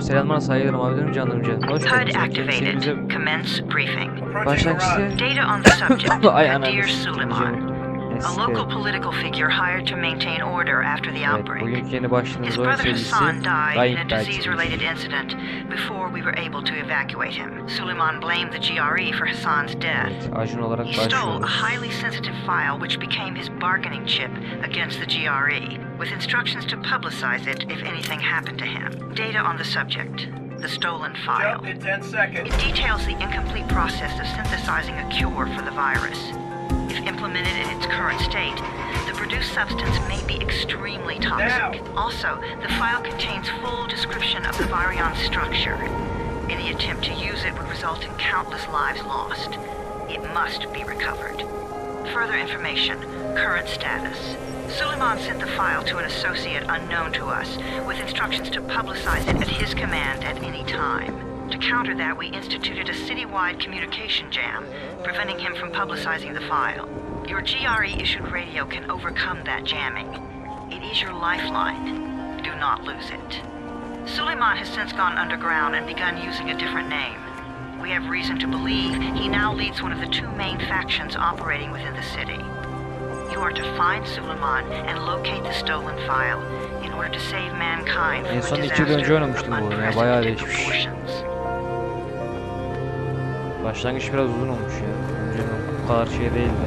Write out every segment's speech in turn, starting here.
Aleykümselam. Selamlar saygılarım abilerim canlarım canım. Hoş geldiniz. Kendinize activated. Commence briefing. başlangıçta Data on the subject. Ay ananı Dear. Suleiman. A local political figure hired to maintain order after the outbreak. bugünkü His brother Hassan died in a disease-related incident before we were able to evacuate him. Suleiman blamed the GRE for Hassan's death. Evet, He stole a highly sensitive file which became his bargaining chip against the GRE, with instructions to publicize it if anything happened to him. Data on the subject. The stolen file. Jump in 10 seconds. It details the incomplete process of synthesizing a cure for the virus. If implemented in its current state, the produced substance may be extremely toxic. Also, the file contains full description of the virion structure. Any attempt to use it would result in countless lives lost. It must be recovered. Further information, current status. Suleiman sent the file to an associate unknown to us, with instructions to publicize it at his command at any time. To counter that, we instituted a citywide communication jam, preventing him from publicizing the file. Your GRE-issued radio can overcome that jamming. It is your lifeline. Do not lose it. Suleiman has since gone underground and begun using a different name. We have reason to believe he now leads one of the two main factions operating within the city. You are to find Suleiman and locate the stolen file in order to save mankind from a iki yıl önce disaster of oynamıştım bu oyunu ya, bayağı unprecedented proportions. Başlangıç biraz uzun olmuş ya. Önceden bu kadar şey değildi.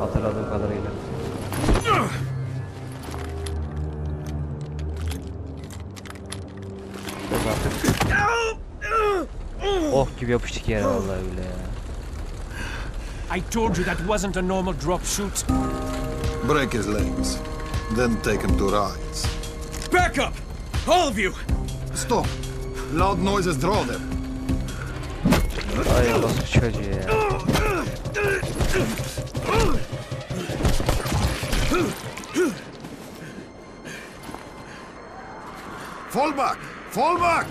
Hatırladığım kadarıyla. Oh gibi yapıştık yere vallahi bile ya. I told you that wasn't a normal drop shoot. Break his legs. Then take him to rides. Back up! All of you! Stop! Loud noises draw them. Ay orası çocuğu ya. Fall back! Fall back!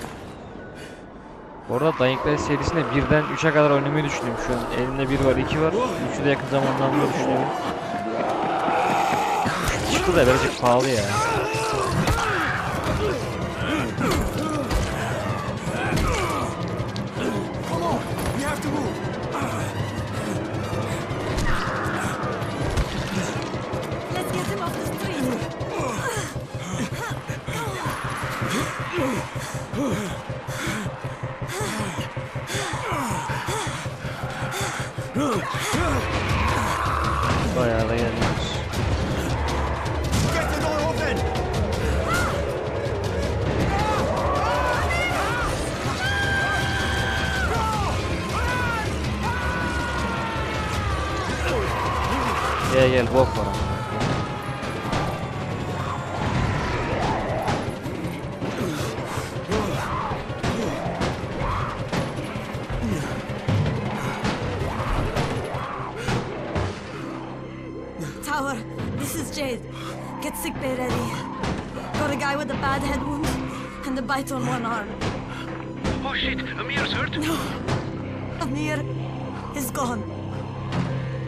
Bu arada Dying Light serisinde birden 3'e kadar oynamayı düşünüyorum şu an. Elimde 1 var, 2 var. 3'ü de yakın zamanda almayı düşünüyorum. Çıktı da birazcık pahalı ya. Oh ja, we gaan niks. Get the door open! Yeah, yeah. Bad head wound and a bite on one arm. Oh shit, Amir's hurt. Amir is gone.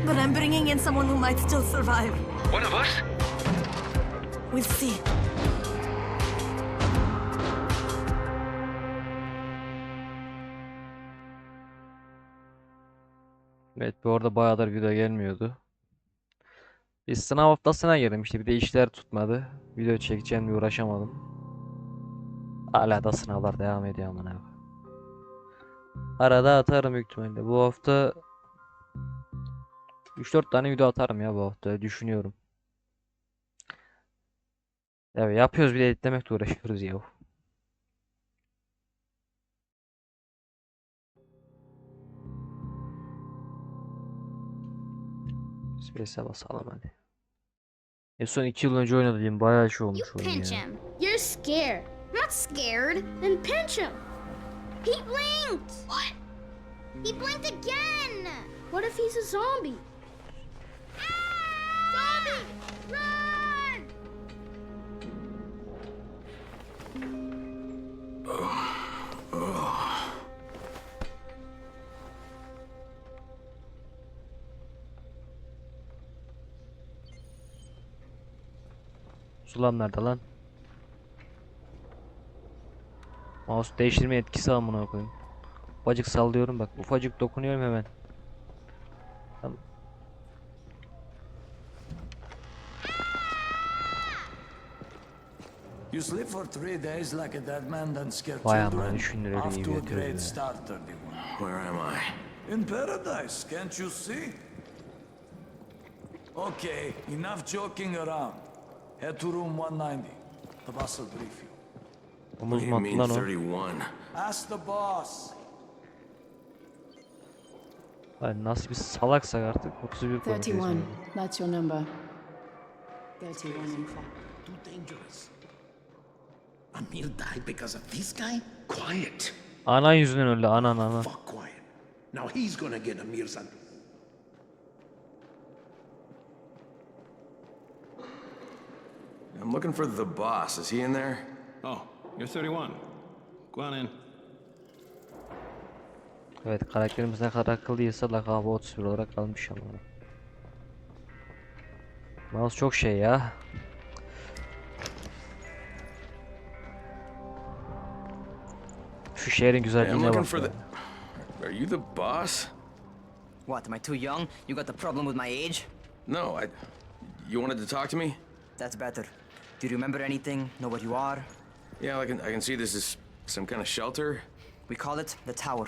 But I'm bringing in someone who might still survive. One of us? We'll see. Evet bu arada bayağıdır video gelmiyordu. Biz sınav haftasına girdim işte bir de işler tutmadı. Video çekeceğim diye uğraşamadım. Hala da sınavlar devam ediyor amına. koyayım. Arada atarım büyük ihtimalle. Bu hafta 3-4 tane video atarım ya bu hafta düşünüyorum. Evet yapıyoruz bir de editlemekle uğraşıyoruz ya. Space'e basalım hadi. En son 2 yıl önce oynadığım bayağı şey olmuş oyun ya. Him. You're scared. I'm not scared. Then pinch him. He blinked. What? He blinked again. What if he's a zombie? Ah! Zombie! Run! Sulan nerede lan? Mouse değiştirme etkisi amına koyayım. Ufacık sallıyorum bak. Ufacık dokunuyorum hemen. Tamam. You sleep for three days like a dead man, then scare Vay children. amına düşündüreli Off gibi to a yatıyoruz great ya. start, 31. Where am I? In paradise, can't you see? Okay, enough joking around. Head to room 190. The boss will brief you. Omuz What do you mean lan o? 31? Ask the boss. Ay nasıl bir salaksak artık 31 konuşuyoruz. 31. yani. That's your number. 31 in fact. Too dangerous. Amir died because of this guy? Quiet. Anan yüzünden öldü anan anan. Fuck quiet. Now he's gonna get Amir's un- I'm looking for the boss. Is he in there? Oh, you're 31. Go on in. Evet karakterimiz ne kadar akıllıysa lakabı 31 olarak kalmış ama. Mouse çok şey ya. Şu şehrin Hey, I'm güzelliğine looking bak. for ya. the. Are you the boss? What, am I too young? You got the problem with my age? No, I. You wanted to talk to me? That's better. Do you remember anything? Know what you are? Yeah, I can. I can see this is some kind of shelter. We call it the Tower.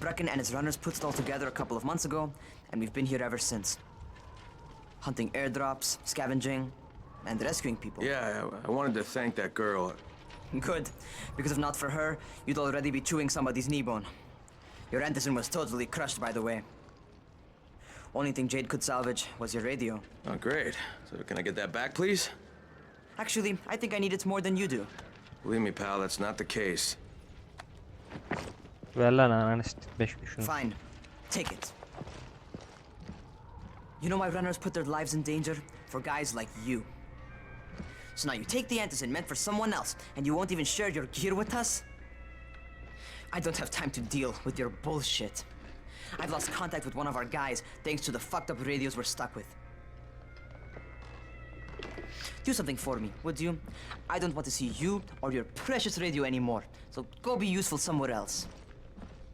Brecken and his runners put it all together a couple of months ago, and we've been here ever since. Hunting airdrops, scavenging, and rescuing people. Yeah, I, wanted to thank that girl. Good, because if not for her, you'd already be chewing somebody's knee bone. Your Anderson was totally crushed, by the way. Only thing Jade could salvage was your radio. Oh, great. So can I get that back, please? Actually, I think I need it more than you do. Believe me, pal, that's not the case. Ver lan ananı s**tme şunu. Fine, take it. You know my runners put their lives in danger for guys like you. So now you take the antizin meant for someone else, and you won't even share your gear with us? I don't have time to deal with your bullshit. I've lost contact with one of our guys thanks to the fucked up radios we're stuck with. Do something for me, would you? I don't want to see you or your precious radio anymore, so go be useful somewhere else.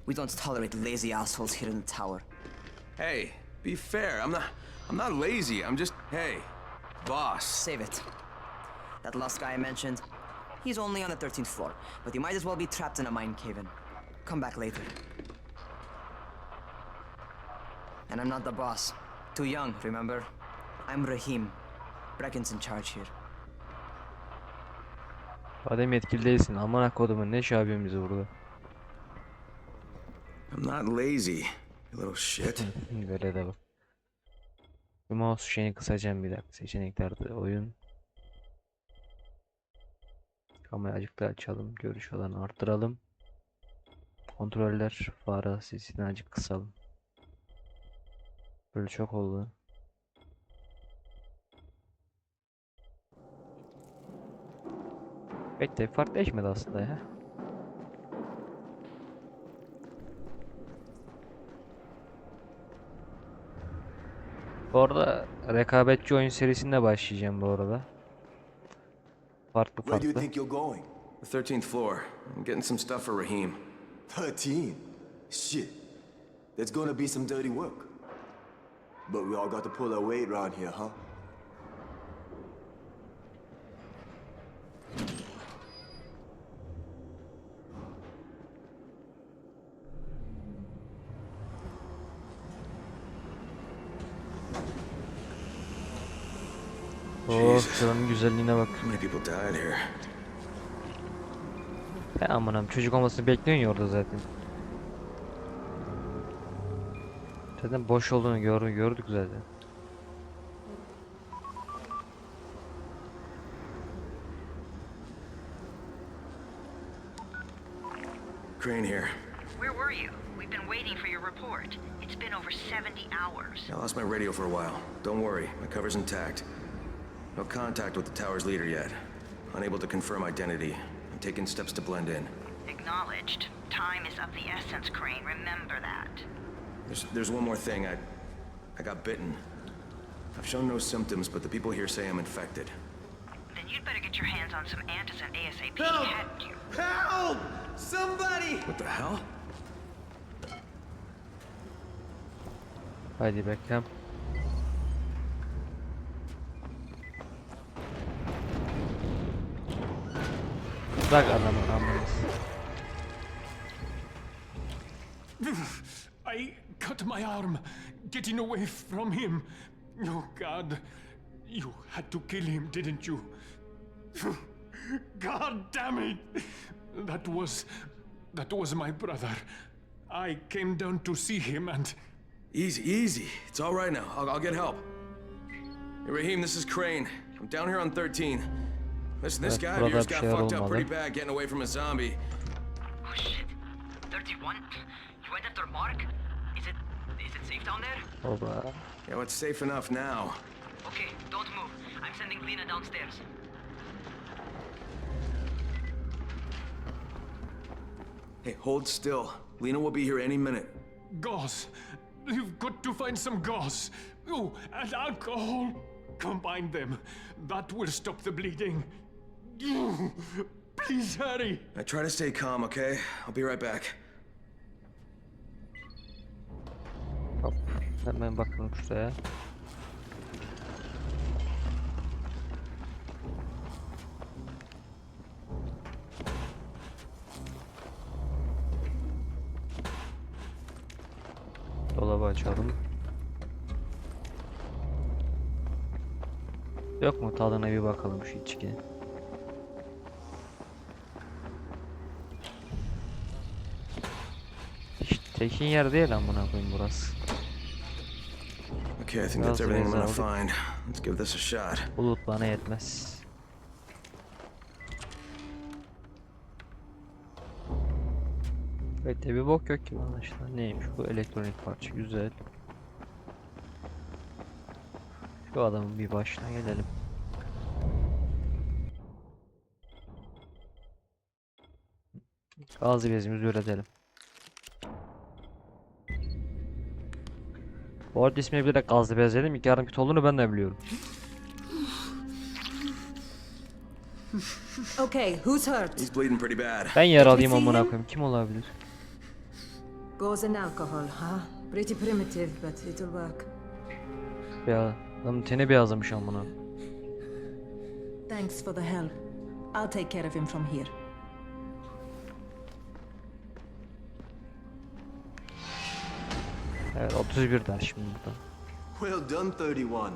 We don't tolerate lazy assholes here in the tower. Hey, be fair. I'm not. I'm not lazy. I'm just. Hey, boss. Save it. That last guy I mentioned, he's only on the 13th floor, but he might as well be trapped in a mine cave-in. Come back later. And I'm not the boss. Too young, remember? I'm Rahim. Brecken's in charge here. Adem yetkili değilsin. Amına kodumun ne yapıyorsun bizi burada? I'm not lazy. You little shit. Böyle de bak. Bu mouse şeyini kısacağım bir dakika. Seçeneklerde oyun. Kamerayı azıcık daha açalım. Görüş alanı arttıralım. Kontroller fare sesini azıcık kısalım. Böyle çok oldu. Pek de fark değişmedi aslında ya. Bu arada rekabetçi oyun serisinde başlayacağım bu arada. Farklı Where do you farklı. think you're going? The 13th floor. I'm getting some stuff for Raheem. 13? Shit. There's gonna be some dirty work. But we all got to pull our weight around here, huh? Sıranın güzelliğine bak. How many people died here? He amanam çocuk olmasını bekliyorsun ya orada zaten. Zaten boş olduğunu gör, gördük zaten. Crane here. Where were you? We've been waiting for your report. It's been over 70 hours. I lost my radio for a while. Don't worry, my cover's intact. No contact with the tower's leader yet. Unable to confirm identity. I'm taking steps to blend in. Acknowledged. Time is of the essence, Crane. Remember that. There's, there's one more thing. I, I got bitten. I've shown no symptoms, but the people here say I'm infected. Then You'd better get your hands on some antizin ASAP. Help! Hadn't you? Help! Somebody! What the hell? Haydi Beckham. Bırak adamı ambulans. I cut my arm getting away from him. Oh, God. You had to kill him, didn't you? God damn it! That was. That was my brother. I came down to see him and. Easy, easy. It's all right now. I'll, I'll get help. Hey, Raheem, this is Crane. I'm down here on 13. Listen, this guy of burada yours got şeyler fucked up pretty bad getting away from a zombie. Oh shit. 31? You went after Mark? Is it is it safe down there? Baba. Yeah, well, it's safe enough now. Okay, don't move. I'm sending Lena downstairs. Hey, hold still. Lena will be here any minute. Gauze. You've got to find some gauze. Oh, and alcohol. Combine them. That will stop the bleeding. Please hurry. I try to stay calm, okay? I'll be right back. Hop. Hemen bakalım şuraya. Dolabı açalım. Yok mu tadına bir bakalım şu içkinin. Tekin yer değil amına koyayım burası. Okay, I think that's everything I'm gonna find. Let's give this a shot. Bulut bana yetmez. Evet bir bok yok ki bana işte. Neymiş bu elektronik parça güzel. Şu adamın bir başına gelelim. Gazlı bezimizi üretelim. Bu arada ismini bilerek gazlı bez dedim. İlk yardım kit olduğunu ben de biliyorum. Okay, who's hurt? He's bleeding pretty bad. Ben see amına him? koyayım. Kim olabilir? Gauze and alcohol, huh? Pretty primitive, but it'll work. Ya adamın teni beyazlamış amına. Thanks for the help. I'll take care of him from here. Evet 31 der şimdi burada. Well done, 31.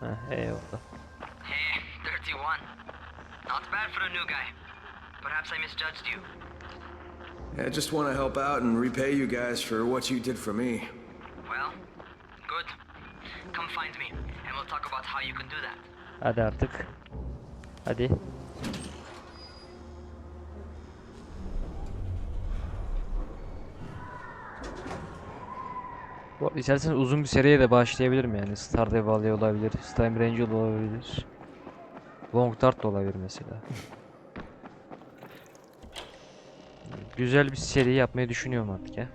Heh eyvallah. Hey, 31. Not bad for a new guy. Perhaps I misjudged you. I just want to help out and repay you guys for what you did for me. Well, good. Come find me, and we'll talk about how you can do that. Hadi artık. Hadi. Bu arada isterseniz uzun bir seriye de başlayabilirim yani. Stardew Valley olabilir, Slime Range olabilir. Long Dart da olabilir mesela. Güzel bir seri yapmayı düşünüyorum artık ya.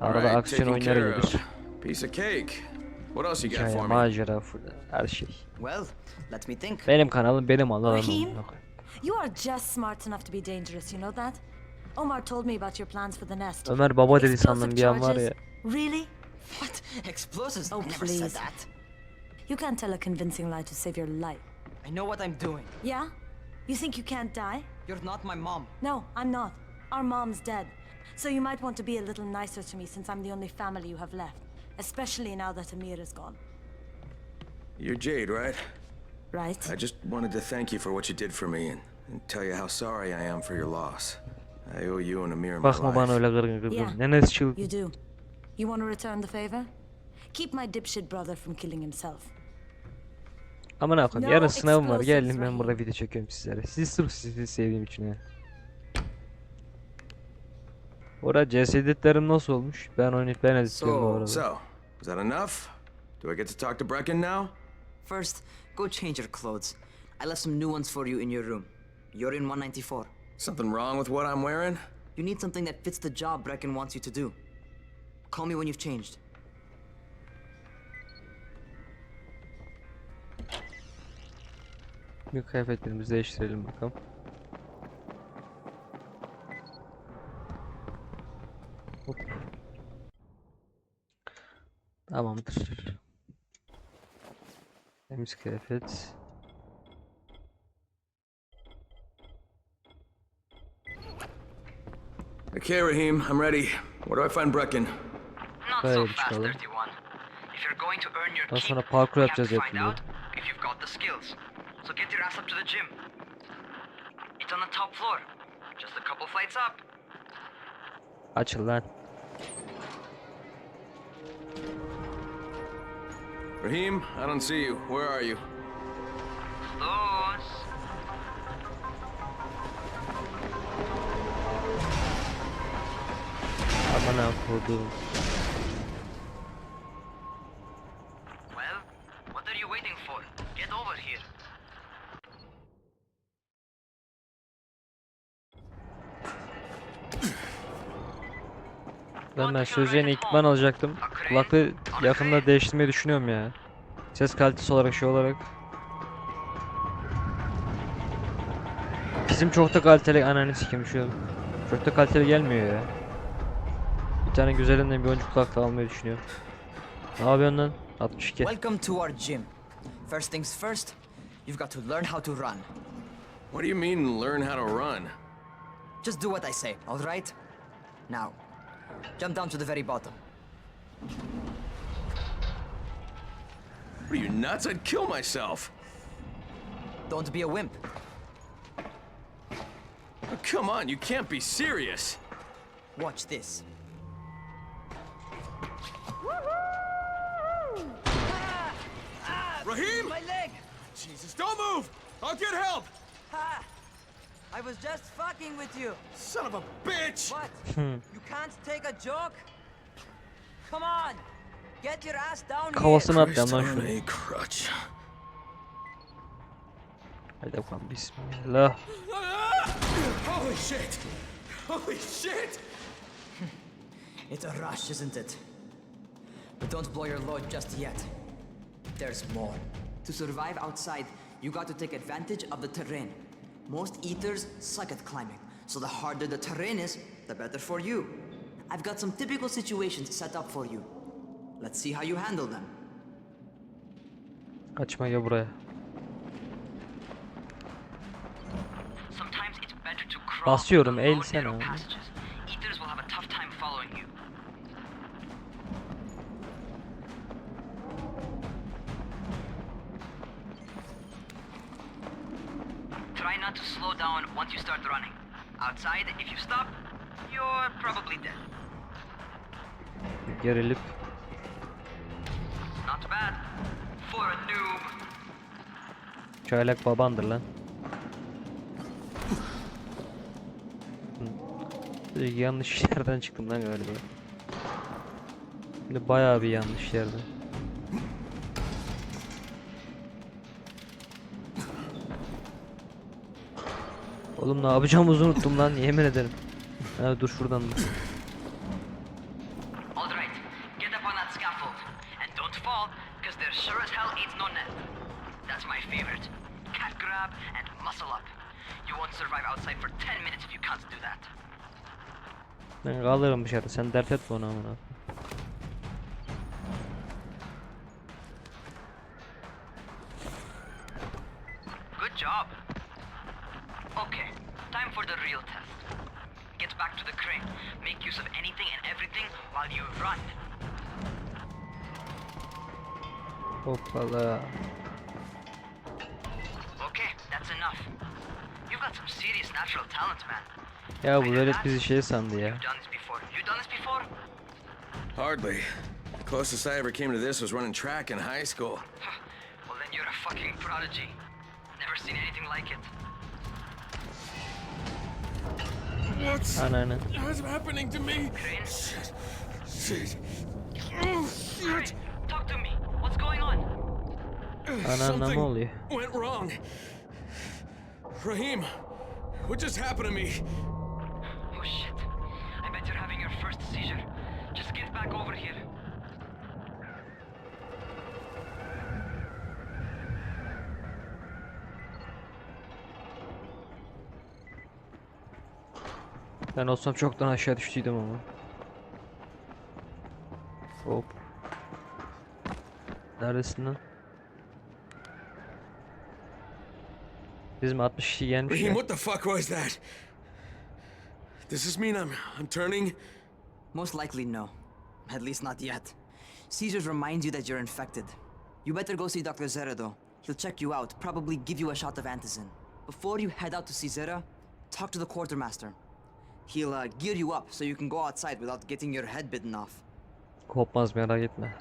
Arada aksiyon oyunları gelir. Piece of cake. What else you got Hikaye, for me? macera, her şey. Well, let me think. Benim kanalım benim alanım. Koyayım. You are just smart enough to be dangerous, you know that? Omar told me about your plans for the nest. Ömer baba dedi Explosive sandım bir an var ya. Really? What? Explosives? Oh, never please. said that. You can't tell a convincing lie to save your life. I know what I'm doing. Yeah? You think you can't die? You're not my mom. No, I'm not. Our mom's dead. So you might want to be a little nicer to me since I'm the only family you have left. Especially now that Amir is gone. You're Jade, right? Right? I just wanted to thank you for what you did for me and, and tell you how sorry I am for your loss. Bakma bana öyle gırgın gırgın. Nenesi çıl. You do. You want to return the favor? Keep my dipshit brother from killing himself. Amına koyayım. No Yarın sınavım var. Geldim ben burada video çekiyorum sizlere. Sizi sırf sizi sevdiğim için ya. Orada cesedetlerim nasıl olmuş? Ben oynayıp ben editliyorum bu arada. So, is that enough? Do I get to talk to Brecken now? First, go change your clothes. I left some new ones for you in your room. You're in 194. Something wrong with what I'm wearing? You need something that fits the job Brecken wants you to do. Call me when you've changed. Bir kıyafetlerimizi değiştirelim bakalım. Hop. Tamamdır. Temiz kıyafet. Okay, Raheem, I'm ready. Where do I find Brecken? Not so fast, 31. If you're going to earn your keep, sonra parkur we have to find out if you've got the skills. So get your ass up to the gym. It's on the top floor. Just a couple flights up. Açıl lan. Raheem, I don't see you. Where are you? Over here. Lan ben sözlerine ekipman alacaktım. Kulaklığı yakında değiştirmeyi düşünüyorum ya. Ses kalitesi olarak şey olarak. Bizim çok da kaliteli ananı sikeyim şu. Çok da kaliteli gelmiyor ya. Tane güzelinden bir oyuncu kulaklığı almayı düşünüyorum. Ne yapıyorsun lan? 62. Welcome to our gym. First things first, you've got to learn how to run. What do you mean, learn how to run? Just do what I say, all right? Now, jump down to the very bottom. What are you nuts? I'd kill myself. Don't be a wimp. Oh, come on, you can't be serious. Watch this. Raheem! My leg! Jesus, don't move! I'll get help! Ha! I was just fucking with you. Son of a bitch! What? you can't take a joke? Come on! Get your ass down here! Kafasına atacağım lan Christ on şunu. a crutch. Hadi bakalım bismillah. Holy shit! Holy shit! It's a rush, isn't it? But don't blow your load just yet. There's more. To survive outside, you got to take advantage of the terrain. Most eaters suck at climbing, so the harder the terrain is, the better for you. I've got some typical situations set up for you. Let's see how you handle them. Kaçma gel buraya. Sometimes it's better to crawl Basıyorum, el sen Try not to slow down once you start running. Outside, if you stop, you're probably dead. Gerilip. Not bad. For a noob. Çaylak babandır lan. Yanlış yerden çıktım lan galiba. Şimdi bayağı bir yanlış yerden. Oğlum ne yapacağımızı unuttum lan yemin ederim. Ha, dur şuradan da. Ben kalırım dışarı sen dert etme onu amına. Ya bu velet bizi şey sandı ya. You've done this before. You done this before? Hardly. The closest I ever came to this was running track in high school. Well, then you're a fucking prodigy. Never seen anything like it. What's, Ananı. what's happening to me? Crane? Shit. Shit. Oh, shit. Crane, talk to me. What's going on? Ananla ne Something oluyor? went wrong. Raheem, what just happened to me? Oh shit. I bet you're having your first seizure. Just get back over here. Ben olsam çoktan aşağı düştüydüm ama. Hop. Neredesin lan? Bizim 60 kişi gelmiş Raheem, ya. what the fuck was that? Does this mean I'm I'm turning? Most likely, no. At least not yet. Caesars reminds you that you're infected. You better go see Dr. Zera, though. He'll check you out, probably give you a shot of antizin. Before you head out to see Zera, talk to the quartermaster. He'll uh, gear you up so you can go outside without getting your head bitten off. Kopmaz merak etme.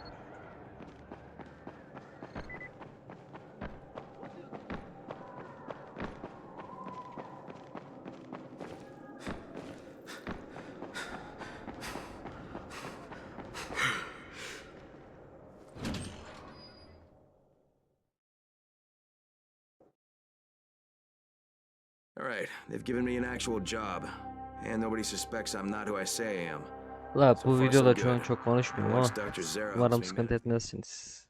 All right, they've given me an actual job, and nobody suspects I'm not who I say I am. La bu videoda şu an çok konuşmuyorum ama umarım sıkıntı etmezsiniz.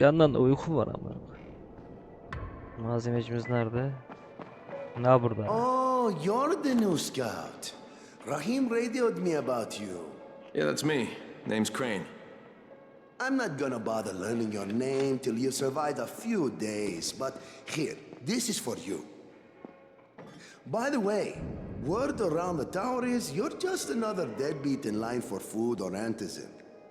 Bir yandan da uykum var ama. Malzemecimiz nerede? Ne burada? Oh, you're the new scout. Rahim radioed me about you. Yeah, that's me. Name's Crane. I'm not gonna bother learning your name till you've survived a few days, but here, this is for you. By the way, word around the tower is you're just another deadbeat in line for food or antizin.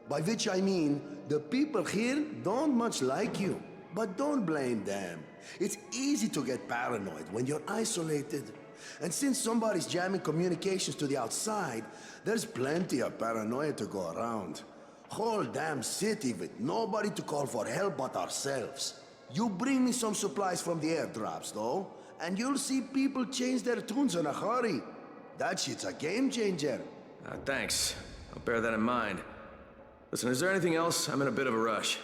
By which I mean, the people here don't much like you. But don't blame them. It's easy to get paranoid when you're isolated. And since somebody's jamming communications to the outside, there's plenty of paranoia to go around. Whole damn city with nobody to call for help but ourselves. You bring me some supplies from the airdrops, though, and you'll see people change their tunes in a hurry. That shit's a game changer. Uh, thanks. I'll bear that in mind. Listen, is there anything else? I'm in a bit of a rush.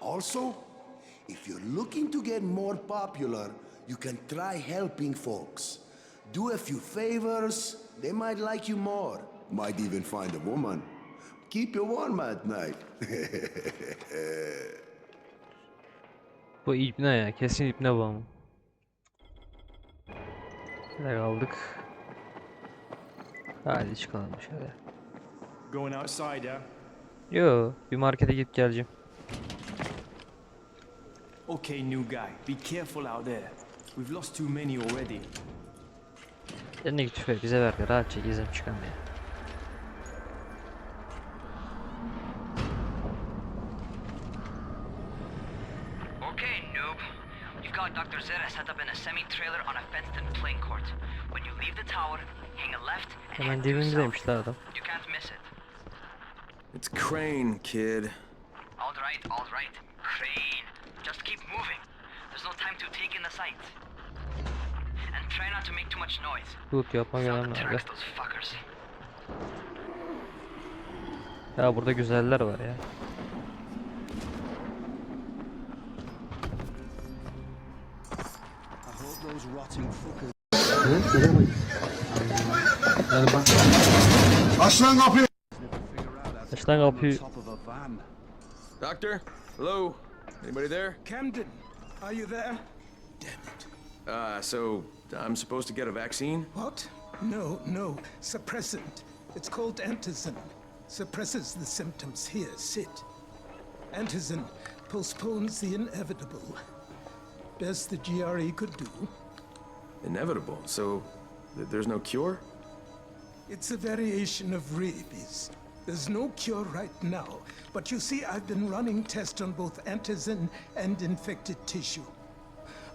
Also, if you're looking to get more popular, you can try helping folks. Do a few favors, they might like you more. Might even find a woman. Keep you warm at night. Bu İbne ya. Kesin İbne bu Nerede kaldık? Hadi çıkalım dışarı. Going outside, yeah? Yo, bir markete gidip geleceğim. Okay, new guy. Be careful out there. We've lost too many already. Elindeki tüfeği bize ver rahatça gezip çıkalım ya. You've got Dr. Zera set up in a semi-trailer on a fenced-in playing court. When you leave the tower, hang a left and Hemen head due south. dibimizeymiş la adam. You can't miss it. It's Crane, kid. All right, all right. Crane. Just keep moving. There's no time to take in the sights. And try not to make too much noise. Loot yapma Sound gelen nerede? attracts those fuckers. Ya burada güzeller var ya. Aç lan kapıyı! Aç lan kapıyı. Top of. Doctor? Hello? Anybody there? Camden, are you there? Damn it. Uh, so, I'm supposed to get a vaccine? What? No, no. Suppressant. It's called antizin. Suppresses the symptoms. Here, sit. Antizin postpones the inevitable. Best the GRE could do. Inevitable. So, th- there's no cure? It's a variation of rabies. There's no cure right now, but you see, I've been running tests on both antizin and infected tissue.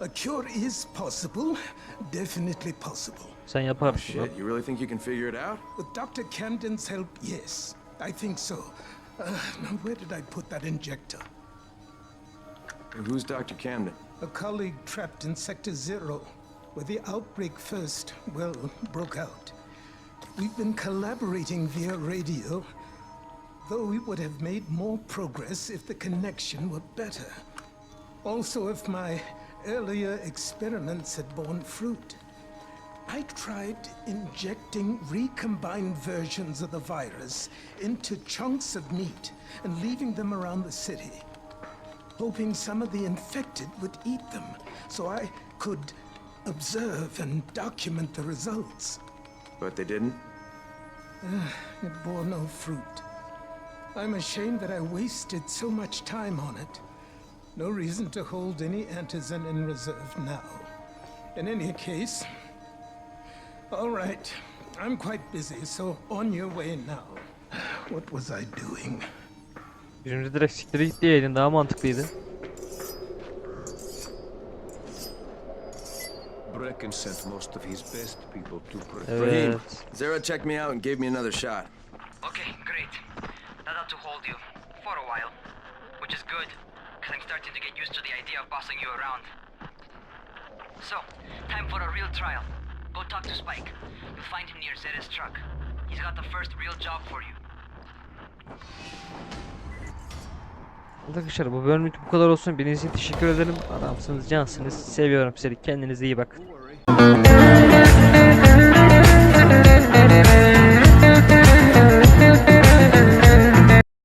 A cure is possible, definitely possible. Sen yaparsın. lan. Shit, you really think you can figure it out? With Dr. Camden's help, yes, I think so. Uh, now, where did I put that injector? And Who's Dr. Camden? A colleague trapped in Sector Zero, where the outbreak first, well, broke out. We've been collaborating via radio, though we would have made more progress if the connection were better. Also, if my earlier experiments had borne fruit. I tried injecting recombined versions of the virus into chunks of meat and leaving them around the city, hoping some of the infected would eat them so I could observe and document the results. But they didn't? Ah, it bore no fruit. I'm ashamed that I wasted so much time on it. No reason to hold any antizin in reserve now. In any case, all right. I'm quite busy, so on your way now. What was I doing? Birinci direkt siktir git diyeydin daha mantıklıydı. Brecken sent most of his best people to protect. Brahim, uh, Evet. Zara checked me out and gave me another shot. Okay, great. That ought to hold you. For a while. Which is good, because I'm starting to get used to the idea of bossing you around. So, time for a real trial. Go talk to Spike. You'll find him near Zed's truck. He's got the first real job for you. Arkadaşlar bu bölümlük bu kadar olsun. Birinize teşekkür ederim. Adamsınız, cansınız. Seviyorum sizi. Kendinize iyi bakın.